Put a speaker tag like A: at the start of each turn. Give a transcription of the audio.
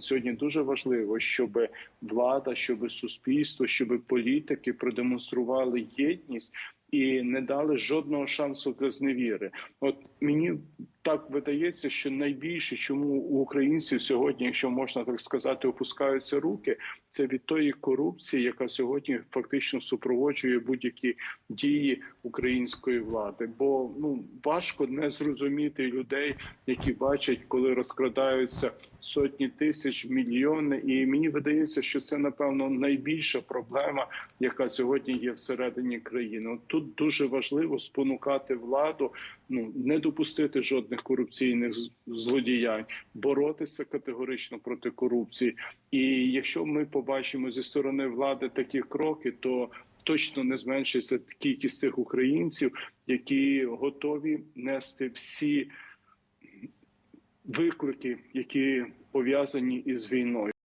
A: Сьогодні дуже важливо, щоб влада, щоб суспільство, щоб політики продемонстрували єдність і не дали жодного шансу зневіри. От мені так видається, що найбільше, чому у українців сьогодні, якщо можна так сказати, опускаються руки, це від тої корупції, яка сьогодні фактично супроводжує будь-які дії української влади. Бо ну важко не зрозуміти людей, які бачать, коли розкрадаються сотні тисяч, мільйони. І мені видається, що це напевно найбільша проблема, яка сьогодні є всередині країни. От тут дуже важливо спонукати владу, ну не допустити жодних корупційних злодіянь, боротися категорично проти корупції. І якщо ми побачимо зі сторони влади такі кроки, то точно не зменшиться кількість тих українців, які готові нести всі виклики, які пов'язані із війною.